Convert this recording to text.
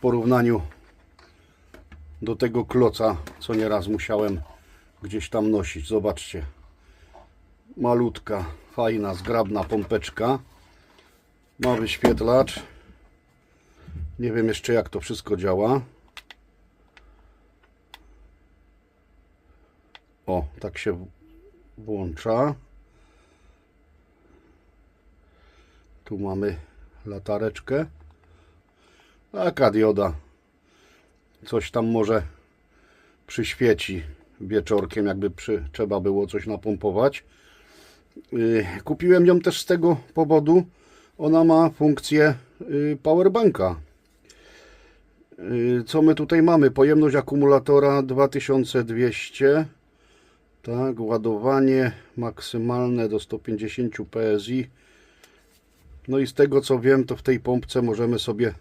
w porównaniu do tego kloca, co nieraz musiałem gdzieś tam nosić. Zobaczcie. Malutka, fajna, zgrabna pompeczka. Ma wyświetlacz. Nie wiem jeszcze jak to wszystko działa. O, tak się włącza. Tu mamy latareczkę. Taka dioda. Coś tam może przyświeci wieczorkiem, jakby przy, trzeba było coś napompować. Yy, Kupiłem ją też z tego powodu. Ona ma funkcję yy, powerbanka. Yy, Co my tutaj mamy? Pojemność akumulatora 2200. Tak, ładowanie maksymalne do 150 PSI. No i z tego co wiem, to w tej pompce możemy sobie